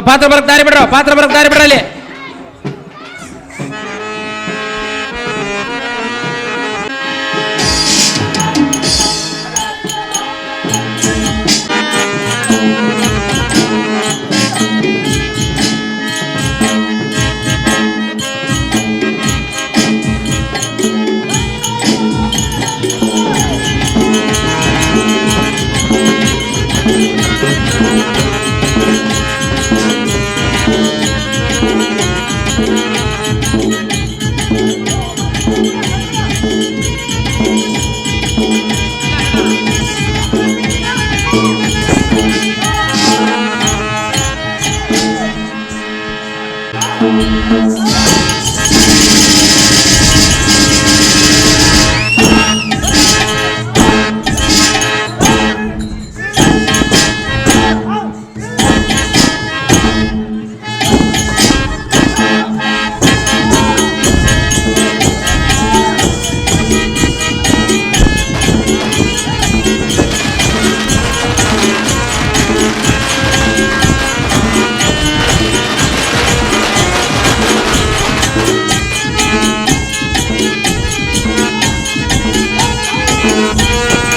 ಪಾತ್ರ ಬರಕ್ ದಾರಿ ಬಿಡ್ರ ಪಾತ್ರ ಬರಕ್ ದಾರಿ Música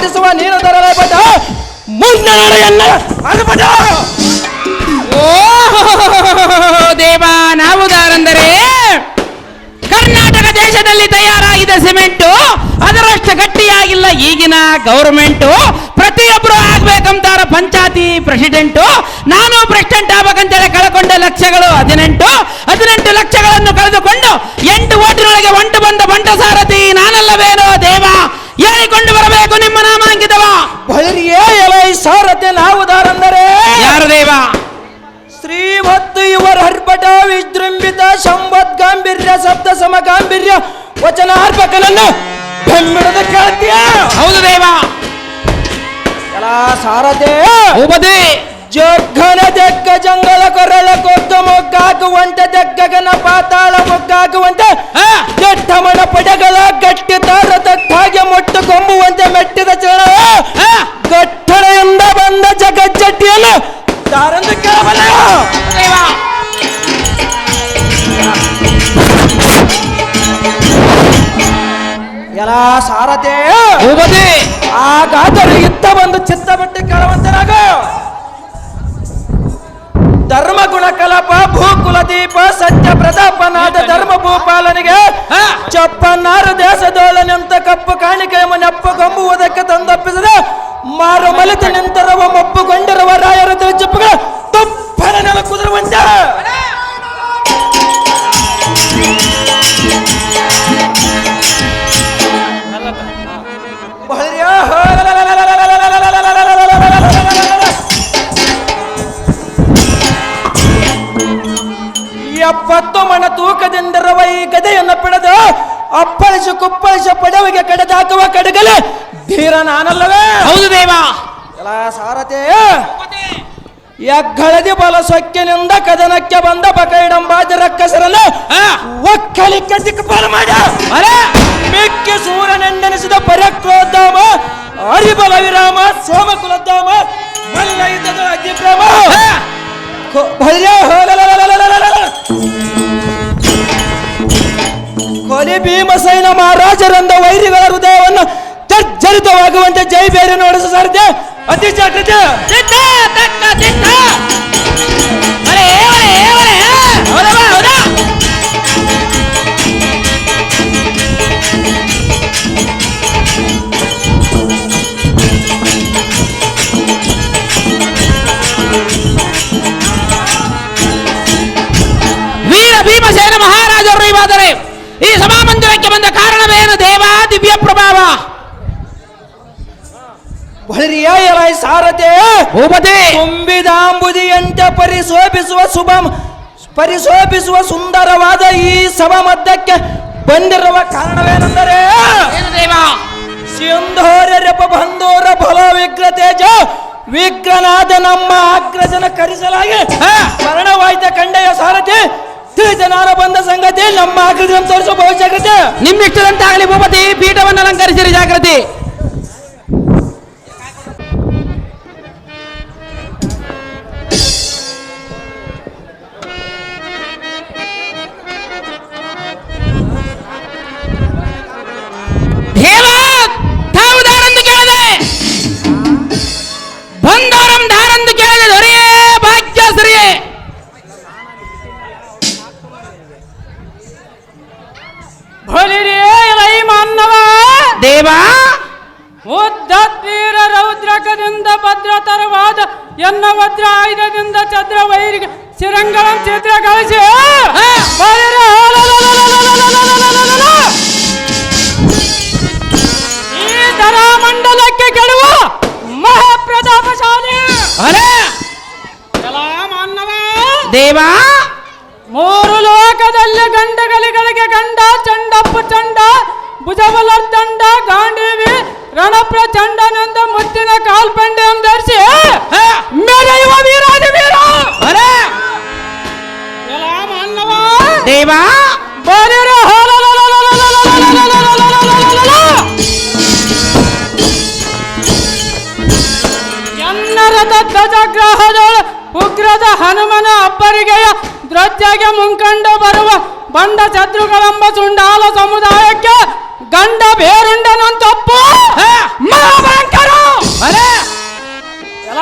ಮಾತನಾಡಿಸುವ ನೀನು ತರಲೇ ಅನುಪಟ ಓ ದೇವ ನಾವುದಾರೆಂದರೆ ಕರ್ನಾಟಕ ದೇಶದಲ್ಲಿ ತಯಾರಾಗಿದೆ ಸಿಮೆಂಟು. ಅದರಷ್ಟು ಗಟ್ಟಿಯಾಗಿಲ್ಲ ಈಗಿನ ಗೌರ್ಮೆಂಟು. ಪ್ರತಿಯೊಬ್ಬರು ಆಗ್ಬೇಕಂತಾರ ಪಂಚಾಯತಿ ಪ್ರೆಸಿಡೆಂಟು. ನಾನು ಪ್ರೆಸಿಡೆಂಟ್ ಆಗ್ಬೇಕಂತೇಳಿ ಕಳ್ಕೊಂಡ ಲಕ್ಷಗಳು ಹದಿನೆಂಟು. ಹದಿನೆಂಟು ಲಕ್ಷಗಳನ್ನು ಕಳೆದುಕೊಂಡು ಎಂಟು ಓಟಿನೊಳಗೆ ಒಂಟು ಬಂದ ಬಂಟ ಸಾರಥಿ. ನಾನಲ್ಲವೇನೋ, ದೇವ? ಹೇಳಿಕೊಂಡು ಬರಬೇಕು? ನಿಮ್ಮ ನಾಮಾಂಕಿತವ? ಬಳಿರಿಯೇ ಎಲೈ ಸಾರಥ್ಯ ನಾವುದಾರಂದರೆ? ಯಾರು ದೇವ? ಶ್ರೀಮತ್ತು ಇವರ ಹರ್ಪಟ ವಿಜೃಂಭಿತ ಸಂವತ್ ಗಾಂಭೀರ್ಯ ಶಬ್ದ ಸಮ ಗಾಂಭೀರ್ಯ ವಚನಾರ್ಪಕನನ್ನು ಬೆಂಬಿಡದ ಕೇಳ್ತೀಯ ಹೌದು ದೇವ. ಎಲ್ಲ ಸಾರಥೆ ಉಪದಿ ಜಗ್ಗನ ದಕ್ಕ ಜಂಗಲ ಕೊರಳ ಕೊದ್ದು ಮೊಗ್ಗಾಗುವಂತೆ ಜಗ್ಗಗನ ಪಾತಾಳ ಮೊಗ್ಗಾಗುವಂತೆ. ಜಟ್ಟಮಣ ಪಡೆಗಳ ಗಟ್ಟಿ ತಾರ ತಟ್ಟಾಗೆ ಮೊಟ್ಟು ಕೊಂಬುವಂತೆ ಮೆಟ್ಟಿದ ಚರಣ. ಗಟ್ಟಣೆಯಿಂದ ಬಂದ ಜಗಜ್ಜಟ್ಟಿಯನ್ನು ತಾರಂದು ಕೇಳಬಲ್ಲ ಎಲ್ಲ ಸಾರಥೆ ಆ ಆಗಾದರೂ ಇತ್ತ ಬಂದು ಚಿತ್ತ ಬಿಟ್ಟು ಕೇಳುವಂತನಾಗ ಧರ್ಮ ಗುಣ ಕಲಪ ಭೂಕುಲ ದೀಪ ಸತ್ಯ ಪ್ರತಾಪನಾದ ಧರ್ಮ ಭೂಪಾಲನಿಗೆ ಚಪ್ಪನಾರು ದೇಶದೋಳ ನಿಂತ ಕಪ್ಪು ಕಾಣಿಕೆ ನೆಪ್ಪ ಗಂಬುವುದಕ್ಕೆ ತಂದಪ್ಪಿಸಿದ ಮಾರು ಮಲಿತ ನಿಂತರವ ಒಪ್ಪುಗೊಂಡಿರುವ ರಾಯರ ಚಿಪ್ಪುಗಳ ತುಪ್ಪನ ನೆಲ ಕುದುರುವಂತೆ ತೂಕದಿಂದ ರವೈ ಗದೆಯನ್ನು ಪಡೆದು ಅಪ್ಪಳಿಸ ಕುಪ್ಪಳಿಸ ಪಡವಿಗೆ ಕಡೆದಾಕುವ ಕಡೆಗಲೇ ಧೀರ ನಾನಲ್ಲವೇ ಹೌದು ದೇವಾ. ಎಲ್ಲ ಸಾರಥೆ. ಯಗ್ಗಳದಿ ಬಲ ಸೊಕ್ಕಿನಿಂದ ಕದನಕ್ಕೆ ಬಂದ ಬಕ ಇಡಂಬಾಜ ರಕ್ಕಸರನ್ನು ಒಕ್ಕಲಿಕ್ಕೆ ಸಿಕ್ಕಪಾಲ ಮಾಡ. ಮಿಕ್ಕಿ ಸೂರ್ಯನೆಂದೆನಿಸಿದ ಪರಕ್ರೋದ್ದಾಮ ಅರಿಬಲ ವಿರಾಮ ಸೋಮಕುಲದ್ದಾಮ ಮಲ್ಲ ಇದ್ದದು ಅಗ್ನಿಪ್ರಮ. ಹೋಲ ಬಲಿ ಭೀಮಸೈನ ಮಹಾರಾಜರಂದ ವೈರಿಗಳ ಹೃದಯವನ್ನು ತಜ್ಜರಿತವಾಗುವಂತೆ ಜೈ ಬೇರೆ ನೋಡಿಸ ಸಾಧ್ಯ ಅತಿ ಜಾಗ್ರತೆ. ಭೂಪತಿ! ತುಂಬಿದಾಂಬುದಿಯಂತೆ ಪರಿಶೋಭಿಸುವ ಶುಭ ಪರಿಶೋಭಿಸುವ ಸುಂದರವಾದ ಈ ಸಭಾ ಮಧ್ಯಕ್ಕೆ ಬಂದಿರುವ ಕಾರಣವೇನೆಂದರೆ ಸಿಂಧೋರ ರಪ ಬಂಧೋರ ಫಲ ವಿಗ್ರ ತೇಜ ವಿಗ್ರನಾದ ನಮ್ಮ ಅಗ್ರಜನ ಕರೆಸಲಾಗಿ. ಮರಣವಾಯ್ತ ಕಂಡೆಯ ಸಾರಥಿ ತಿಳಿತನಾರ ಬಂದ ಸಂಗತಿ ನಮ್ಮ ಅಗ್ರಜನ ತೋರಿಸುವ ಭವಿಷ್ಯ ನಿಮ್ಮಿಷ್ಟದಂತೆ ಆಗಲಿ ಭೂಪತಿ ಪೀಠವನ್ನು ಅಲಂಕರಿಸಿರಿ ಜಾಗೃತಿ ಅಂದಾರಂ ದಾರಂದು ಕೇಳಿದ ದೊರೆಯೇ ಭಾಗ್ಯಶ್ರೀ ದೇವ. ಉದ್ದೀರ ರೌದ್ರಕದಿಂದ ಭದ್ರತರವಾದ ಎನ್ನ ವಜ್ರ ಆಯುಧದಿಂದ ಚದ್ರ ವೈರಿಗೆ ಚಿರಂಗಳ ಚಿತ್ರ ಕಳಿಸಿ. ಈ ಮಂಡಲಕ್ಕೆ ಕೆಡವು. ಅರೆ! ದೇವಾ! ಮೂರು ಲೋಕದಲ್ಲಿ ಗಂಡಗಳಿಗೆ ಗಂಡ ಚಂಡಪ್ಪ ಚಂಡ ಭುಜಬಲ ಚಂಡ ಗಾಂಡೀವಿ ರಣಪ್ರ ಮುತ್ತಿನ ಕಾಲ್ಪಂಡೆ ಧರಿಸಿ ಮೆರೆಯುವ ವೀರಾಜ ವೀರ! ಅರೆ! ದೇವಾ! ಬಾರ್ಯರ ಹೋರ ಹನುಮನ ಅಪ್ಪರಿಗೆಯ ದ್ರಜ್ಜೆಗೆ ಮುಂಕಂಡು ಬರುವ ಬಂಡ ಶತ್ರುಗಳೆಂಬ ಸುಂಡಾಲ ಸಮುದಾಯಕ್ಕೆ ಗಂಡ ಬೇರುಂಡನಂತಪ್ಪು. ಎಲ್ಲ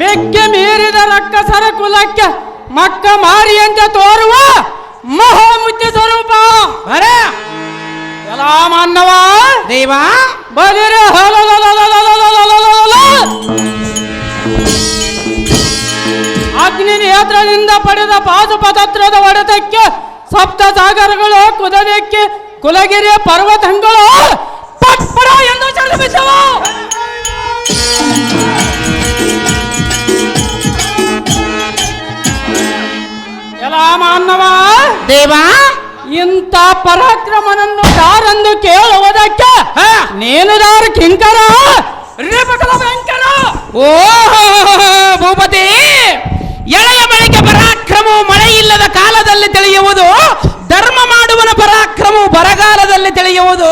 ಮೆಕ್ಕೆ ಮೀರಿದ ರಕ್ಕಸರ ಕುಲಕ್ಕೆ ಮಕ್ಕ ಮಾರಿಯಂತೆ ತೋರುವ ಮಹಾ ಮುಖ್ಯ ಸ್ವರೂಪ ಎಲ್ಲಾ ಮಾನವ ದೇವ ಬದಿರು ಅಗ್ನಿ ನೇತ್ರದಿಂದ ಪಡೆದ ಪಾಸುಪತತ್ರದ ಒಡೆತಕ್ಕೆ ಸಪ್ತ ಸಾಗರಗಳು ಕುದನಕ್ಕೆ ಕುಲಗಿರಿ ಪರ್ವತಗಳು. ಪಟ್ಪಡ ಎಂದು ಚಲಿಸಿದವು ಎಲ್ಲ ಮಾನವ ದೇವಾ? ಇಂಥ ಪರಾಕ್ರಮನನ್ನು ಯಾರೆಂದು ಕೇಳುವುದಕ್ಕೆ. ನೀನು ದಾರ ಕಿಂಕರ? ರೇಪಕಲ ಭಯಂಕರ ಓ ಭೂಪತಿ, ಎಳೆಯ ಬಳಿಕೆ ಪರಾಕ್ರಮವು ಮಳೆ ಇಲ್ಲದ ಕಾಲದಲ್ಲಿ ತಿಳಿಯುವುದು, ಧರ್ಮ ಮಾಡುವನ ಪರಾಕ್ರಮವು ಬರಗಾಲದಲ್ಲಿ ತಿಳಿಯುವುದು,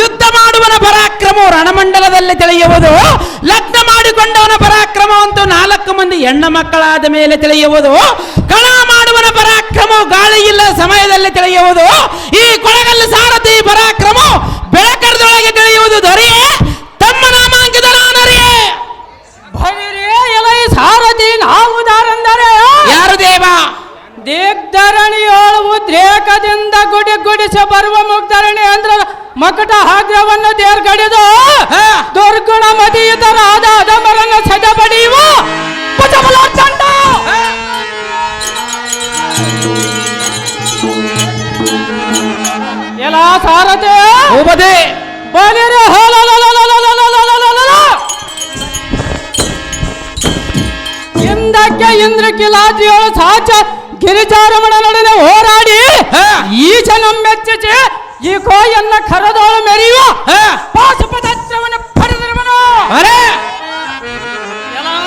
ಯುದ್ಧ ಮಾಡುವನ ಪರಾಕ್ರಮವು ರಣಮಂಡಲದಲ್ಲಿ ತಿಳಿಯುವುದು, ಲಗ್ನ ಮಾಡಿಕೊಂಡವನ ಪರಾಕ್ರಮವಂತೂ ನಾಲ್ಕು ಮಂದಿ ಹೆಣ್ಣ ಮಕ್ಕಳಾದ ಮೇಲೆ ತಿಳಿಯುವುದು. ಕಳ ಮಾಡುವನ ಪರಾಕ್ರಮ ಗಾಳಿ ಇಲ್ಲದ ಸಮಯದಲ್ಲಿ ತಿಳಿಯುವುದು. ಈ ಕೊಳಗಲ್ಲಿ ಸಾರಥಿ ಪರಾಕ್ರಮ ಬೆಳಕರದೊಳಗೆ ತಿಳಿಯುವುದು ದೊರೆಯೇ? ತಮ್ಮ ನಾಮಾಂಕಿತ ನಾನರಿಯೇ ಭೈರೇ ಎಲೈ ಸಾರಥಿ ನಾವು ದಾರಂದರೆ. ಯಾರು ದೇವ? ದಿಗ್ಧರಣಿಯೋಳು ಉದ್ರೇಕದಿಂದ ಗುಡಿ ಗುಡಿಸ ಬರುವ ಮುಗ್ಧರಣಿ ಅಂದ್ರ ಮಕಟ ಹಾಗ್ರವನ್ನು ದೇರ್ಗಡೆದು ದುರ್ಗುಣ ಮದಿಯಿತರಾದ ಅಧಮರನ್ನು ಸಜಬಡಿಯುವ ಪುಜಬಲಾರ್ಚಂಡ ಎಲ್ಲ ಸಾರಥೆ ಉಪದೆ ಹಿಂದಕ್ಕೆ ಇಂದಕ್ಕೆ ಇಂದ್ರಕಿಲಾದಿಯೊಳು ಸಾಚ ಗಿರಿಜಾರಮಣ ನಡುವೆ ಹೋರಾಡಿ ಈಚನ ನಮ್ಮೆಚ್ಚಿಸಿ ಈ ಕೋಯನ್ನ ಕರೆದೋಳು ಮೆರೆಯುವ ಪಾಶುಪತತ್ರವನ್ನು ಪಡೆದಿರುವನು ಅರೆ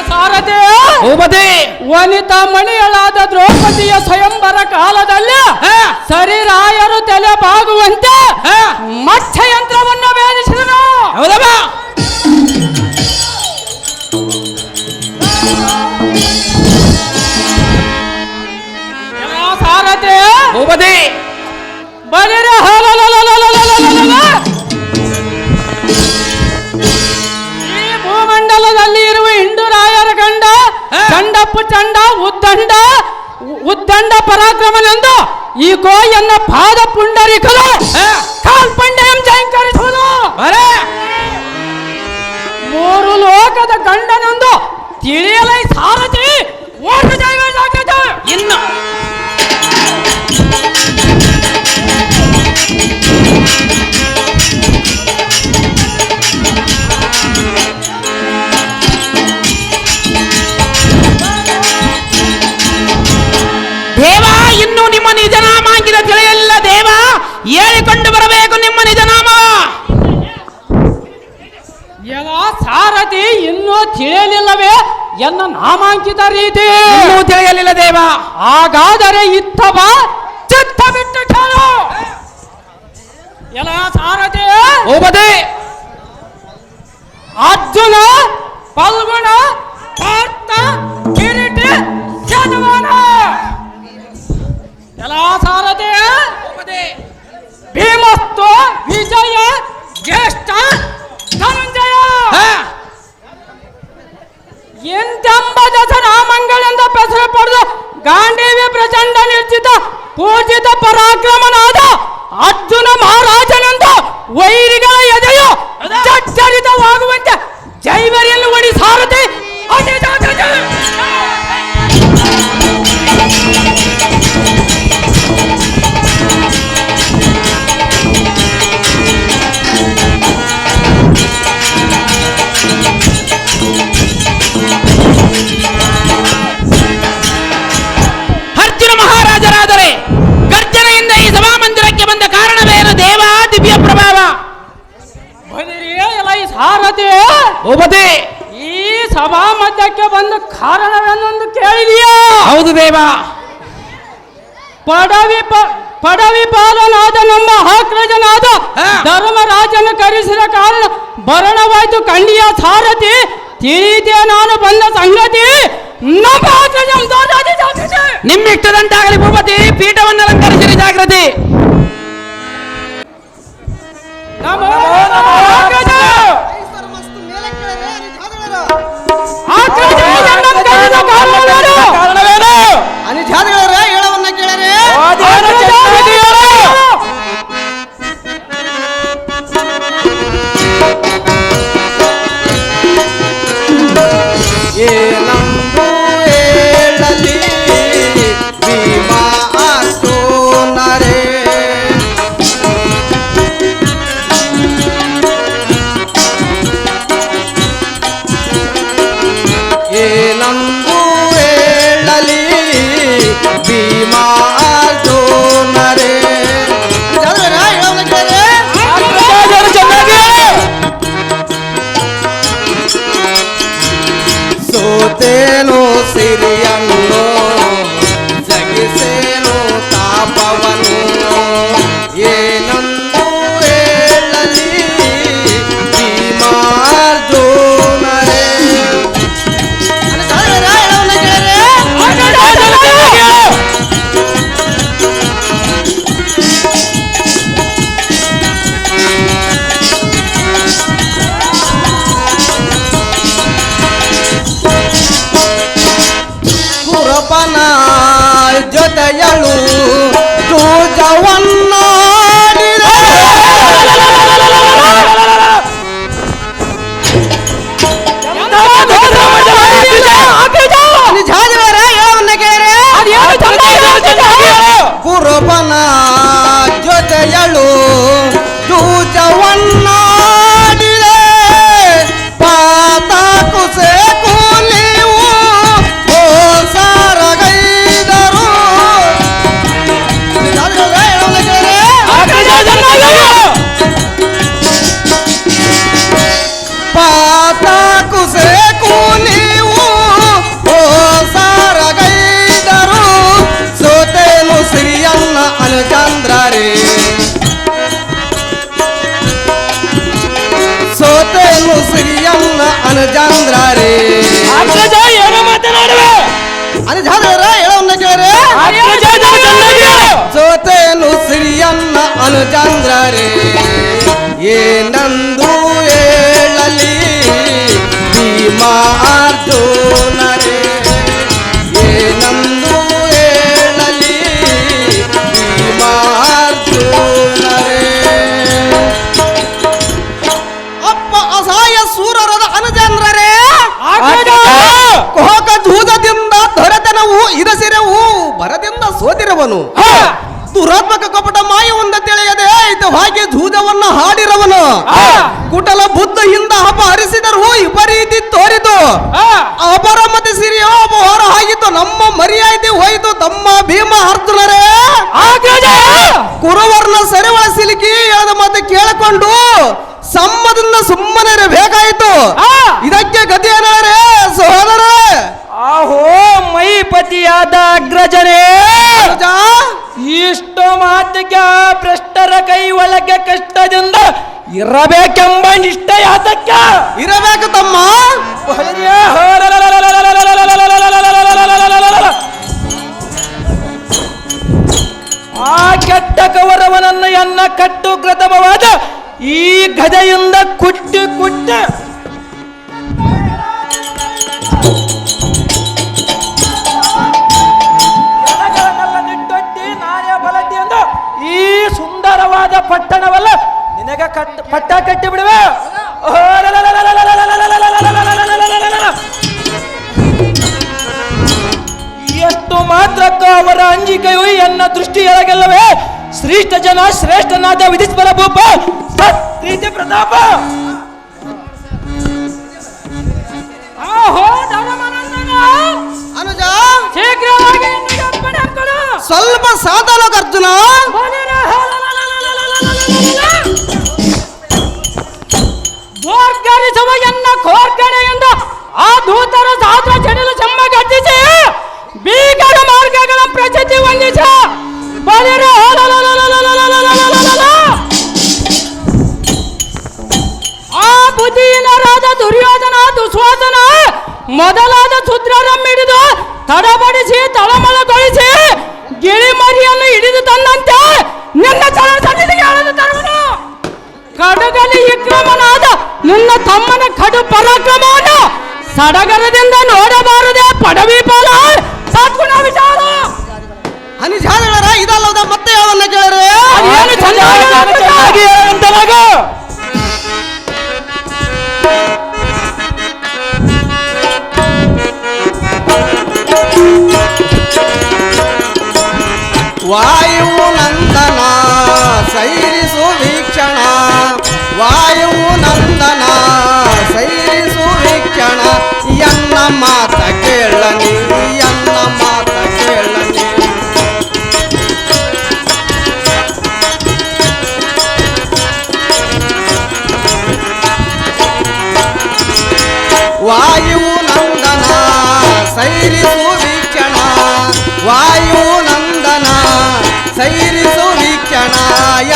ಸಾರದೆ ಭೂಪತಿ! ವನಿತಾ ಮಣಿಯಳಾದ ದ್ರೌಪದಿಯ ಸ್ವಯಂವರ ಕಾಲದಲ್ಲಿ ಸರಿರಾಯರು ತಲೆ ಬಾಗುವಂತೆ ಮತ್ಸ್ಯಯಂತ್ರವನ್ನು ವೇದಿಸಿದನು! ಹೌದಮ್ಮ! ಸಾರದೆ ಭೂಪತಿ! ಬಲಿರಹ ಚಂಡಪ್ಪು ಚಂಡ ಉದ್ದಂಡ ಉದ್ದಂಡ ಪರಾಕ್ರಮನೆಂದು ಈ ಗೋಯನ್ನ ಪಾದ ಪುಂಡರಿಕಲು ಹಾ. ಕಾಲ್ಪಂಡೆಯಂ ಜಯಂಕರಿಸುವುದು. ಮೂರು ಲೋಕದ ಗಂಡನೊಂದು ತಿಳಿಯಲೈ ಸಾರಥಿ. ಓಟ ಜೈವ ಇನ್ನು ನಾಮಾಂಕಿತ ತಿಳಿಯಲ್ಲ ದೇವ ಹೇಳಿಕೊಂಡು ಬರಬೇಕು ನಿಮ್ಮ ನಿಜ ನಾಮ. ಎಲ್ಲ ಸಾರಥಿ ಇನ್ನೂ ತಿಳಿಯಲಿಲ್ಲವೇ ಎನ್ನ ನಾಮಾಂಕಿತ ರೀತಿ. ಇನ್ನೂ ತಿಳಿಯಲಿಲ್ಲ ದೇವ. ಹಾಗಾದರೆ ಇತ್ತವ ಚಿತ್ತ ಬಿಟ್ಟು ಕೇಳು ಎಲ್ಲ ಸಾರಥಿ. ಭೂಪತಿ ಅರ್ಜುನ ಪಲ್ಗುಣ ಪಾರ್ಥ ಕಿರೀಟಿ ಶತಮಾನ ಸಾರಥಿ ಭೀಮಸ್ತು ವಿಜಯ ಜ್ಯೇಷ್ಠ ಧನಂಜಯ. ಎಂತೆಂಬ ನಾಮಗಳೆಂದ ಹೆಸರು ಪಡೆದು ಗಾಂಧೀವಿ ಪ್ರಚಂಡ ನಿರ್ಜಿತ ಪೂಜಿತ ಪರಾಕ್ರಮನಾದ ಅರ್ಜುನ ಮಹಾರಾಜನೆಂದು ವೈರಿಗಳ ಎದೆಯು ಜರ್ಜರಿತವಾಗುವಂತೆ ಜೈವರಿಯನ್ನು ಒಡಿ ಭೂಪತಿ! ಈ ಸಭಾ ಮಧ್ಯಕ್ಕೆ ಬಂದ ಕಾರಣವೇನೊಂದು ಕೇಳಿದೆಯಾ? ಹೌದು ದೇವ. ಪಡವಿ ಪಡವಿ ಪಾಲನಾದ ನಮ್ಮ ಆಕ್ರಜನಾದ ಹಾ. ಧರ್ಮರಾಜನ ಕರೆಸಿದ ಕಾರಣ ಭರಣವಾಯ್ತು ಕಂಡಿಯ ಸಾರಥಿ ತೀತೆ ನಾನು ಬಂದ ಸಂಗತಿ ನಮ್ಮ ನಿಮ್ಮಿಟ್ಟದಂತಾಗಲಿ ಭೂಪತಿ ಪೀಠವನ್ನು ಅಲಂಕರಿಸಿರಿ ಜಾಗೃತಿ ನಮೋ ಅನಿಜಾದಗಳೇ ಹೇಳವನ್ನ ಕೇಳರೆ. প্রবানা ಎನ್ನ ಅನುಚಂದ್ರರೇ. ಏನಂದು ಹೇಳಲಿ ಭೀಮಾರ್ಜುನರೇ ಏನಂದು ಹೇಳಲಿ ಭೀಮಾರ್ಜುನರೇ ಅಪ್ಪ ಅಸಹಾಯ ಸೂರರದ ಅನುಚಂದ್ರರೇ ಕೋಕ ಜೂಜದಿಂದ ದೊರೆತನವು ಇದಸಿರವು ಬರದಿಂದ ಸೋತಿರವನು. ದುರಾತ್ಮಕ ಕಪಟ ಮಾಯವೊಂದ ತಿಳಿಯದೆ ಇದು ಹಾಗೆ ಧೂಜವನ್ನ ಹಾಡಿರವನು. ಕುಟಲ ಬುದ್ಧ ಹಿಂದ ಹಬ್ಬ ಹರಿಸಿದರು ವಿಪರೀತಿ ತೋರಿತು. ಅಪರಮತಿ ಸಿರಿಯೋ ಅಪಹಾರ ಆಗಿತ್ತು. ನಮ್ಮ ಮರ್ಯಾದೆ ಹೋಯಿತು. ತಮ್ಮ ಭೀಮ ಅರ್ಜುನರೇ. ಕುರುವರ್ನ ಸರಿವಳ ಸಿಲುಕಿ ಹೇಳದ ಮಾತು ಕೇಳಿಕೊಂಡು ಸಮ್ಮದಿಂದ ಸುಮ್ಮನೆ ಇರಬೇಕೆಂಬ ನಿಷ್ಠೆ ಯಾತಕ್ಕ ಇರಬೇಕು ತಮ್ಮ. ಆ ಕೆಟ್ಟ ಕವರವನನ್ನು ಎನ್ನ ಕಟ್ಟು ಕೃತಮವಾದ ಈ ಗದೆಯಿಂದ ಕುಟ್ಟಿ ಕುಟ್ಟಿ. ಈ ಸುಂದರವಾದ ಪಟ್ಟಣವಲ್ಲ ನಿನಗೆ ಕಟ್ ಪಟ್ಟ ಕಟ್ಟಿ ಬಿಡುವೆ ಎಷ್ಟು ಮಾತ್ರಕ್ಕೂ ಅವರ ಅಂಜಿಕೆಯು ಎನ್ನ ದೃಷ್ಟಿಯೊಳಗೆಲ್ಲವೇ ಶ್ರೇಷ್ಠ ಜನ ಶ್ರೇಷ್ಠನಾದ ವಿಧಿಸ್ಬರ ಭೂಪ ಪ್ರೀತಿ ಪ್ರತಾಪ ಶೀಘ್ರವಾಗಿ ಸ್ವಲ್ಪ ಸಾಧನ ಅರ್ಜುನ ಕಡು ಪರಾಕ್ರಮವನ್ನು ಸಡಗರದಿಂದ ನೋಡಬಾರದೆ ಪಡವಿ ಪಾಲ ಸದ್ಗುಣ ವಿಚಾರ. ಅನುಜಾನಗಳರ ಇದಲ್ಲದ ಮತ್ತೆ ಯಾವನ್ನ ಕೇಳಿದ್ರೆ ವಾಯು ನಂದನ ಸೈರಿಸು ವೀಕ್ಷಣ. ವಾಯು ಮಾತ ಕೇಳನಿ ಅನ್ನ ಮಾತ ಕೇಳನಿ ವಾಯು ನಂದನ ಸೈರಿಸು ವೀಕ್ಷಣ ವಾಯು ನಂದನ ಸೈರಿಸು ವೀಕ್ಷಣ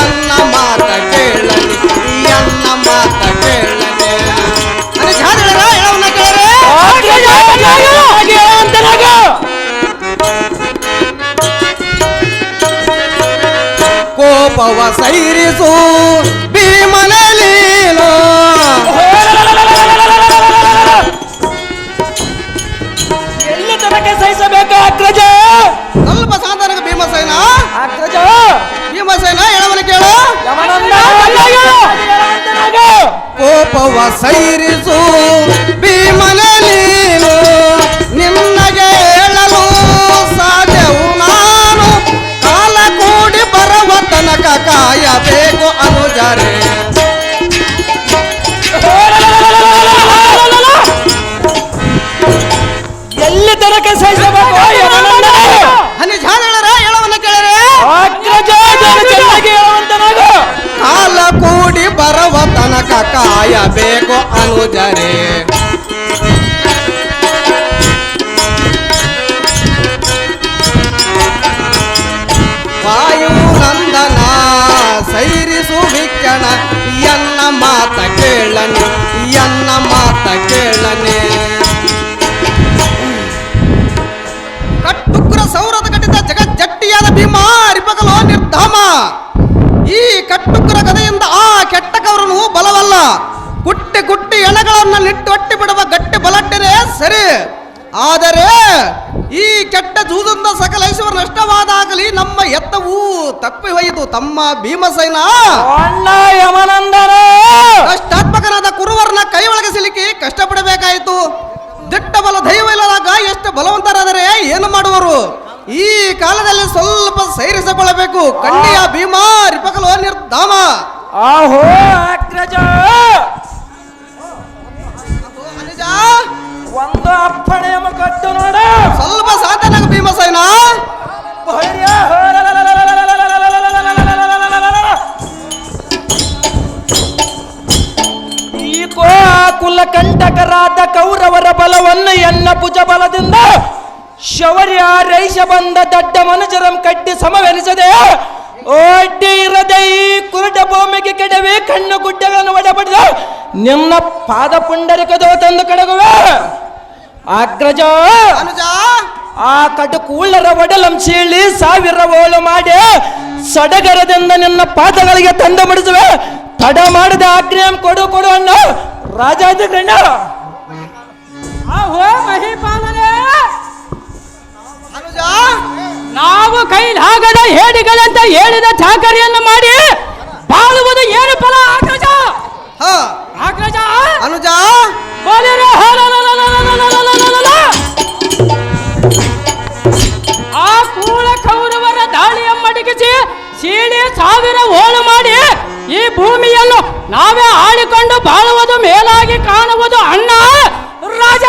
ಎನ್ನ ಮಾತ ಕೇಳಲಿ ಎನ್ನ ಕೋಪವ ಸೈರಿಸು ಭೀಮನ ಲೀಲಾ. ಎಲ್ಲಿ ತನಕ ಸಹಿಸಬೇಕು ಅಗ್ರಜ ಸ್ವಲ್ಪ ಸಾಧನಕ ಭೀಮಸೇನ ಅಗ್ರಜ ಭೀಮಸೇನ ಹೇಳವನ್ನ ಕೇಳು. ಕೋಪವ ಸೈರಿಸು जारे ಕುಟ್ಟಿ ಕುಟ್ಟಿ ಎಲೆಗಳನ್ನು ನಿಟ್ಟೊಟ್ಟಿ ಬಿಡುವ ಗಟ್ಟಿ ಬಲಟ್ಟನೆ ಸರಿ. ಆದರೆ ಈ ಕೆಟ್ಟ ಜೂದಿಂದ ಸಕಲ ಐಶ್ವರ್ಯ ನಷ್ಟವಾದಾಗಲಿ ನಮ್ಮ ಎತ್ತವು ತಪ್ಪಿ ಹೋಯಿತು ತಮ್ಮ ಭೀಮಸೈನ. ಕಷ್ಟಾತ್ಮಕನಾದ ಕುರುವರನ್ನ ಕೈ ಒಳಗೆ ಸಿಲುಕಿ ಕಷ್ಟಪಡಬೇಕಾಯಿತು. ದಿಟ್ಟ ಬಲ ದೈವ ಇಲ್ಲದಾಗ ಎಷ್ಟು ಬಲವಂತರಾದರೆ ಏನು ಮಾಡುವರು? ಈ ಕಾಲದಲ್ಲಿ ಸ್ವಲ್ಪ ಸೈರಿಸಿಕೊಳ್ಳಬೇಕು. ಕಣ್ಣಿಯ ಭೀಮಾ ರಿಪಕಲೋ ನಿರ್ಧಾಮ. ಆಹೋ ಅಗ್ರಜ! ಒಂದು ಅಪ್ಪಣೆಯ ಕಟ್ಟು ನೋಡ. ಸ್ವಲ್ಪ ಸಾಧನ ಭೀಮಸೈನ ಈ ಕುಲ ಕಂಟಕರಾದ ಕೌರವರ ಬಲವನ್ನು ಎನ್ನ ಭುಜ ಬಲದಿಂದ ಶೌರ್ಯ ರೈಷ ಬಂದ ದಡ್ಡ ಮನುಜರಂ ಕಟ್ಟಿ ಸಮವೆನಿಸದೆ ಒಡ್ಡಿ ಇರದೆ ಈ ಕುರುಟ ಭೂಮಿಗೆ ಕೆಡವೆ ಕಣ್ಣು ಗುಡ್ಡಗಳನ್ನು ಒಡಪಡಿದ ನಿನ್ನ ಪಾದ ಪುಂಡರಿಕದೋ ತಂದು ಕಡಗುವೆ ಅಗ್ರಜ ಅನುಜ. ಆ ಕಟಕೂಳ್ಳರ ಒಡಲಂ ಚೀಳಿ ಸಾವಿರ ಓಳು ಮಾಡಿ ಸಡಗರದಿಂದ ನಿನ್ನ ಪಾದಗಳಿಗೆ ತಂದು ಬಿಡಿಸುವೆ ತಡ ಮಾಡದೆ ಆಗ್ರಹ ಕೊಡು ಕೊಡು ಅಣ್ಣ ಆ ಹೋ ಮಹಿಪಾಲನೆ. ಅನುಜಾ. ನಾವು ಕೈಲಾಗದ ಅಂತ ಹೇಳಿದ ಚಾಕರಿಯನ್ನು ಮಾಡಿ ಬಾಳುವುದು ಏನು ಫಲ ಆಗ್ರಜ? ಆಗ್ರಜ? ಅನುಜ. ಆ ಕೂಳ ಕೌರವರ ದಾಳಿಯ ಮಡಗಿಸಿ ಸೀಳಿ ಸಾವಿರ ಓಳು ಮಾಡಿ ಈ ಭೂಮಿಯನ್ನು ನಾವೇ ಆಳಿಕೊಂಡು ಬಾಳುವುದು ಮೇಲಾಗಿ ಕಾಣುವುದು ಅಣ್ಣ ರಾಜ